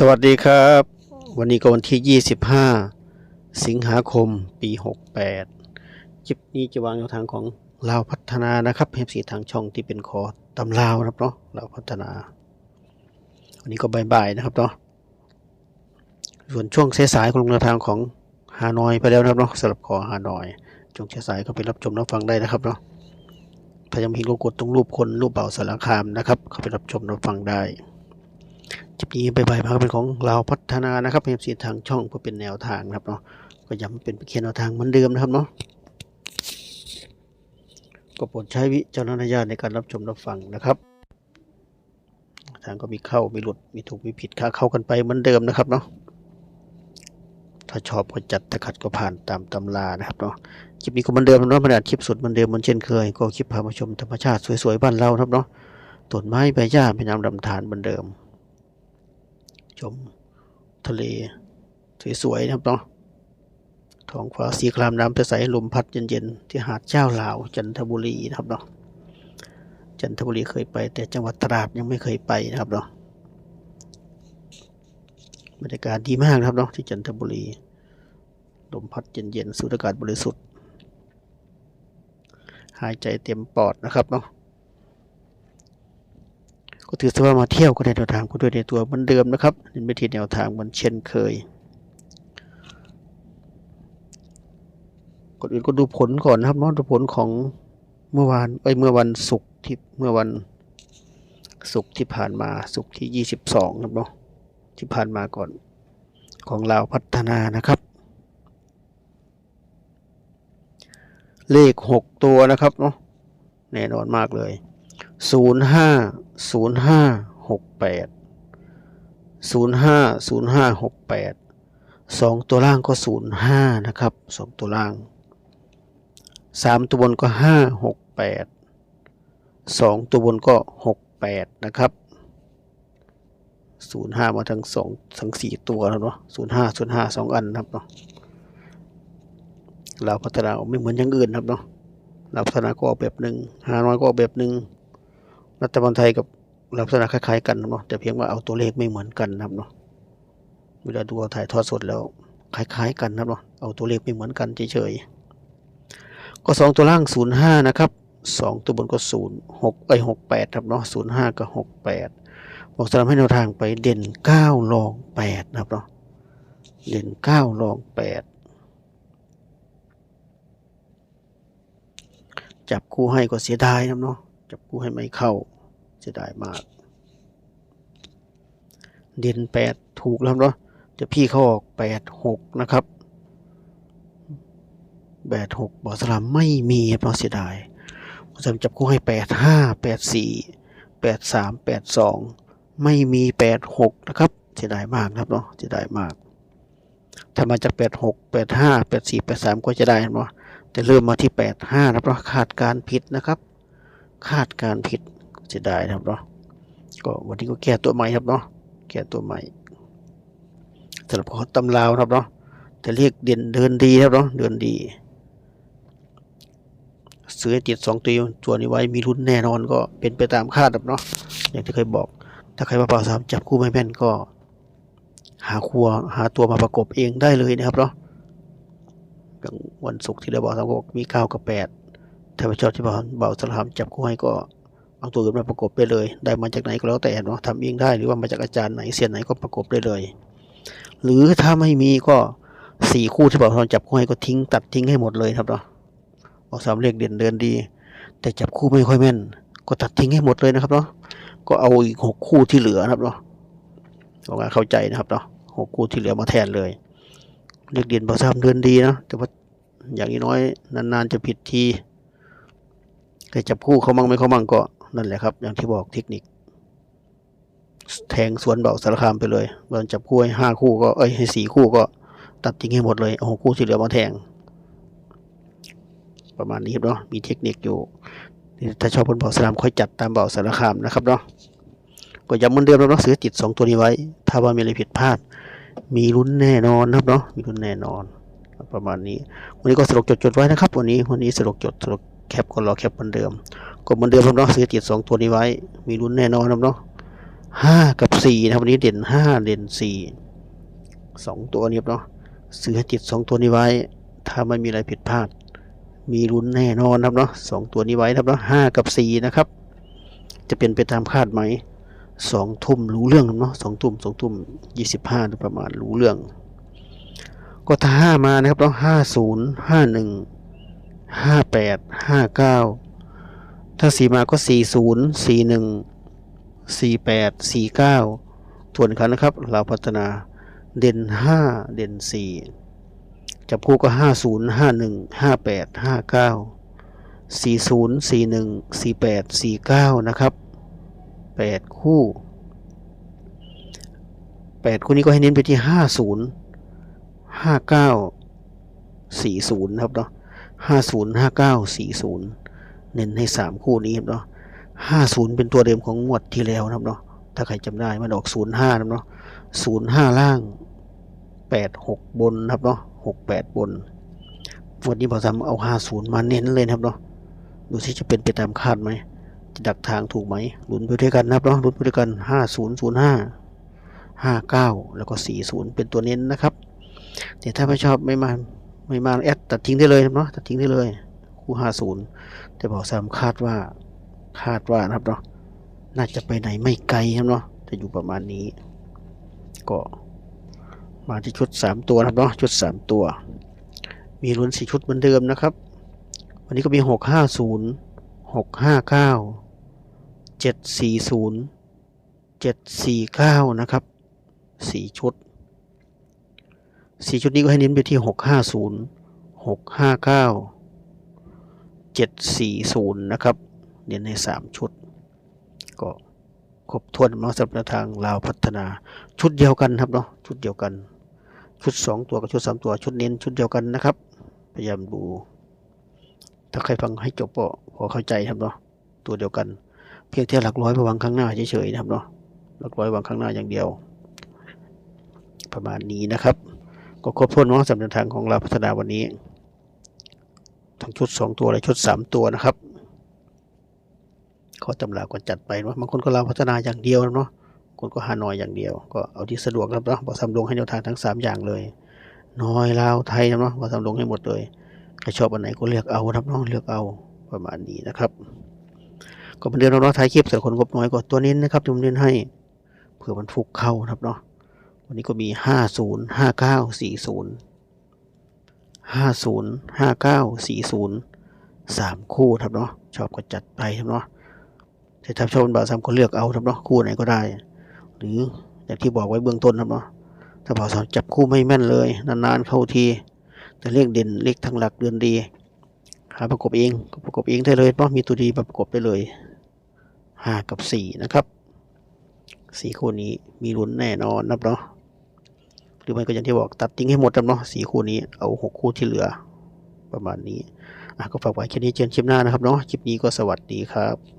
สวัสดีครับ วันนี้ก็วันที่ 25 สิงหาคมปี 68 คลิปนี้จะวางแนวทางของลาวพัฒนานะครับเฮฟสีทางช่องที่เป็นคอตำลาวนะครับเนาะลาวพัฒนา วันนี้ก็บ่ายนะครับเนาะส่วนช่วงสายๆของแนวทางของฮานอยไปแล้วนะครับเนาะสำหรับคอฮานอยช่วงสายๆก็ไปรับชมรับฟังได้นะครับเนาะถ้ายังมีก็กดตรงรูปคนรูปเบาสารคามนะครับ เข้าไปรับชมรับฟังได้ คลิปนี้ไปไปมาก็เป็นของเราพัฒนานะครับเป็นสีทางช่องเพื่อเป็นแนวทางครับเนาะก็ย้ำเป็นเพียงแนวทางเหมือนเดิมนะครับเนาะก็โปรดใช้วิจารณญาณในการรับชมรับฟังนะครับ ทางก็มีเข้ามีหลุดมีถูกมีผิดค่าเข้ากันไปเหมือนเดิมนะครับเนาะถ้าชอบก็จัดถ้าขัดก็ผ่านตามตำรานะครับเนาะคลิปนี้ก็เหมือนเดิมเนาะบรรดาคลิปสุดเหมือนเดิมเหมือนเช่นเคย ก็คลิปพามาชมธรรมชาติสวยๆบ้านเราครับเนาะต้นไม้ใบหญ้าเป็นน้ำดำทานเหมือนเดิม ชมทะเล สวยๆนะครับเนาะท้องฟ้าสีครามน้ำใสลมพัดเย็นๆ ที่หาดเจ้าลาว จันทบุรีนะครับเนาะจันทบุรีเคยไป แต่จังหวัดตราดยังไม่เคยไปนะครับเนาะบรรยากาศดีมากนะครับเนาะที่จันทบุรีลมพัดเย็นๆสูดอากาศบริสุทธิ์ หายใจเต็มปอดนะครับเนาะ ก็ถือซะว่ามาเที่ยวก็ได้แนวทางก็ด้วยในตัวเหมือนเดิมนะครับเน้นไปที่แนวทางเหมือนเช่นเคยก่อนอื่นก็ดูผลก่อนนะครับเนาะดูผลของเมื่อวานไปเมื่อวันศุกร์ที่เมื่อวันศุกร์ที่ผ่านมาศุกร์ที่ยี่สิบสองครับเนาะที่ผ่านมาก่อนของลาวพัฒนานะครับ เลขหกตัวนะครับเนาะแน่นอนมากเลย ศูนย์ห้าศูนย์ห้าหกแปดศูนย์ห้าศูนย์ห้าหกแปดสองตัวล่างก็ศูนย์ห้านะครับสองตัวล่างสามตัวบนก็ห้าหกแปดสองตัวบนก็หกแปดนะครับศูนย์ห้ามาทั้งสองทั้งสี่ตัวแล้วเนาะศูนย์ห้าศูนย์ห้าสองอันครับเนาะเราพัฒนาไม่เหมือนอย่างอื่นครับเนาะลักษณะก็ออกแบบหนึ่งฮานอยก็ออกแบบหนึ่ง รัฐบาลไทยกับลักษณะคล้ายๆกันเนาะแต่เพียงว่าเอาตัวเลขไม่เหมือนกันนะครับเนาะเวลาดูเอาถ่ายทอดสดแล้วคล้ายๆกันนะครับเนาะเอาตัวเลขไม่เหมือนกันเฉยๆก็สองตัวล่างศูนย์ห้านะครับสองตัวบนก็ศูนย์หกไอหกแปดครับเนาะศูนย์ห้ากับหกแปดบอกสำหรับให้แนวทางไปเด่นเก้ารองแปดนะครับเนาะเด่นเก้ารองแปดจับคู่ให้ก็เสียดายนะเนาะ จับคู่ให้ไม่เข้าเสียดายมาก เด่นแปดถูกแล้วเนาะแต่พี่เขาออกแปดหกนะครับแปดหกบอสลามไม่มีครับเนาะเสียดายบอสลามจับคู่ให้แปดห้าแปดสี่แปดสามแปดสองไม่มีแปดหกนะครับเสียดายมากครับเนาะเสียดายมาก ถ้ามาจากแปดหกแปดห้าแปดสี่แปดสามก็จะได้เนาะแต่เริ่มมาที่85นะครับเนาะคาดการผิดนะครับ คาดการผิดเสียดายครับเนาะก็วันนี้ก็แก้ตัวใหม่ครับเนาะแก้ตัวใหม่สำหรับขอตำราวนะครับเนาะแต่เรียกเด่นเดินดีครับเนาะเดินดี ซื้อติดสองตัวตัวนี้ไว้มีรุ่นแน่นอนก็เป็นไปตามคาดครับเนาะอย่างที่เคยบอก ถ้าใครมาเป่าสามจับคู่ไม่แม่นก็ หาครัวหาตัวมาประกบเองได้เลยนะครับเนาะอย่างวันศุกร์ที่เราบอกสามก็บอกมีเก้ากับแปด ถ้าไปชอบที่บอกเบาสลามจับคู่ให้ก็เอาตัวอื่นมาประกบได้เลย ได้มาจากไหนก็แล้วแต่เนาะทำเองได้หรือว่ามาจากอาจารย์ไหนเสียนไหนก็ประกบได้เลย หรือถ้าไม่มีก็สี่คู่ที่บอกเราจับคู่ให้ก็ทิ้งตัดทิ้งให้หมดเลยครับเนาะบอกสามเลขเด่นเดินดี แต่จับคู่ไม่ค่อยแม่น ก็ตัดทิ้งให้หมดเลยนะครับเนาะก็เอาอีกหกคู่ที่เหลือนะครับเนาะบอาเข้าใจนะครับเนาะหกคู่ที่เหลือมาแทนเลยเรียกเด่นพอซ้ำเดินดีนะแต่ว่าอย่างน้อยนานๆจะผิดที ใครจับคู่เขามั่งไม่เขามั่งก็นั่นแหละครับ อย่างที่บอกเทคนิค แทงสวนเบาสารคามไปเลยบิร์จับคู่ให้ห้าคู่ก็เอ้ยให้สี่คู่ก็ตัดทิ้งให้หมดเลยเอาหกคู่ที่เหลือมาแทง ประมาณนี้ครับเนาะมีเทคนิคอยู่ถ้าชอบบนเบาสารคามค่อยจัดตามเบาสารคามนะครับเนาะก็ย้ำเหมือนเดิมเราต้องซื้อติดสองตัวนี้ไว้ ถ้าว่ามีอะไรผิดพลาด มีลุ้นแน่นอนนะครับเนาะมีลุ้นแน่นอน ประมาณนี้ วันนี้ก็สรุปจดๆไว้นะครับ วันนี้วันนี้สรุปจดสรุป แคปก็รอแคปเหมือนเดิมก็เหมือนเดิมครับเนาะซื้อติดสองตัวนี้ไว้ มีลุ้นแน่นอนครับเนาะห้ากับสี่นะครับวันนี้เด่นห้าเด่นสี่สองตัวนี้ครับเนาะซื้อให้ติดสองตัวนี้ไว้ ถ้าไม่มีอะไรผิดพลาด มีลุ้นแน่นอนครับเนาะสองตัวนี้ไว้ครับเนาะห้ากับสี่นะครับ จะเป็นไปตามคาดไหมสองทุ่มรู้เรื่องครับเนาะสองทุ่มสองทุ่มยี่สิบห้าประมาณรู้เรื่อง ก็ถ้าห้ามานะครับเนาะห้าศูนย์ห้าหนึ่ง ห้าแปดห้าเก้าถ้าสี่มาก็สี่ศูนย์สี่หนึ่งสี่แปดสี่เก้าทวนกันนะครับเราพัฒนาเด่นห้าเด่นสี่จับคู่ก็ห้าศูนย์ห้าหนึ่งห้าแปดห้าเก้าสี่ศูนย์สี่หนึ่งสี่แปดสี่เก้านะครับแปดคู่แปดคู่นี้ก็ให้เน้นไปที่ห้าศูนย์ห้าเก้าสี่ศูนย์ครับเนาะ ห้าศูนย์ห้าเก้าสี่ศูนย์เน้นให้สามคู่นี้ครับเนาะห้าศูนย์เป็นตัวเดิมของงวดที่แล้วนะครับเนาะถ้าใครจำได้มันออกศูนย์ห้านะครับเนาะศูนย์ห้าล่างแปดหกบนนะครับเนาะหกแปดบนงวันนี้พอทำเอาห้าศูนย์มาเน้นเลยนะครับเนาะดูสิจะเป็นไปตามคาดไหมจะดักทางถูกไหมลุ้นไปด้วยกันนะครับเนาะลุ้นไปด้วยกันห้าศูนย์ศูนย์ห้าห้าเก้าแล้วก็สี่ศูนย์เป็นตัวเน้นนะครับแต่ถ้าไม่ชอบไม่มา ไม่มาแอดตัดทิ้งได้เลยครับเนาะตัดทิ้งได้เลยคู่ห้าศูนย์แต่บอกซ้ำคาดว่าคาดว่านะครับเนาะน่าจะไปไหนไม่ไกลครับเนาะจะอยู่ประมาณนี้ ก็มาที่ชุดสามตัวนะครับเนาะชุดสามตัว มีลุ้นสี่ชุดเหมือนเดิมนะครับ วันนี้ก็มีหกห้าศูนย์หกห้าเก้าเจ็ดสี่ศูนย์เจ็ดสี่เก้านะครับสี่ชุด สี่ชุดนี้ก็ให้เน้นไปที่หกห้าศูนย์หกห้าเก้าเจ็ดสี่ศูนย์นะครับเน้นในสามชุด ก็ครบถ้วนเนาสำหรับแนทางลาวพัฒนา ชุดเดียวกันครับเนาะชุดเดียวกัน ชุดสองตัวกับชุดสามตัวชุดเน้นชุดเดียวกันนะครับ พยายามดู ถ้าใครฟังให้จบก็พอเข้าใจครับเนาะตัวเดียวกัน เพียงแค่หลักร้อยไปวางข้างหน้าเฉยๆนะครับเนาะหลักร้อยวางข้างหน้าอย่างเดียว ประมาณนี้นะครับ ก็ครบถ้วนเนาะสำหรับทางของเราพัฒนาวันนี้ ทั้งชุด 2 ตัวและชุด 3 ตัวนะครับขอตำราก็จัดไปเนาะบางคนก็เราพัฒนาอย่างเดียวเนาะคนก็หาน้อยอย่างเดียว ก็เอาที่สะดวกครับเนาะบอกสำลงให้แนวทางทั้ง 3 อย่างเลย น้อยลาวไทยนะเนาะบอกสำลงให้หมดเลยใครชอบอันไหนก็เลือกเอาครับเนาะเลือกเอาประมาณนี้นะครับ ก็เป็นเดือนเราเนาะท้ายคลิปแต่คนงบน้อยก็ตัวนี้นะครับที่มเน้นให้เผื่อมันฟุกเข้าครับเนาะ วันนี้ก็มีห้าศูนย์ห้าเก้าสี่ศูนย์ห้าศูนย์ห้าเก้าสี่ศูนย์สามคู่ครับเนาะชอบก็จัดไปครับเนาะแต่ถ้าชอบเป็นบ่าวสามก็เลือกเอาครับเนาะคู่ไหนก็ได้ หรืออย่างที่บอกไว้เบื้องต้นครับเนาะถ้าบ่าวสามจับคู่ไม่แม่นเลย นานๆเข้าที แต่เลขเด่นเลขทางหลักเดือนดีหาประกบเองประกบเองได้เลยเพราะมีตัวดีประกบได้เลยห้ากับสี่นะครับสี่คู่นี้มีลุ้นแน่นอนนะครับเนาะ หรือไม่ก็อย่างที่บอกตัดทิ้งให้หมดจำเนาะสี่คู่นี้เอาหกคู่ที่เหลือ ประมาณนี้อะก็ฝากไว้แค่นี้เจอกันคลิปหน้านะครับเนาะคลิปนี้ก็สวัสดีครับ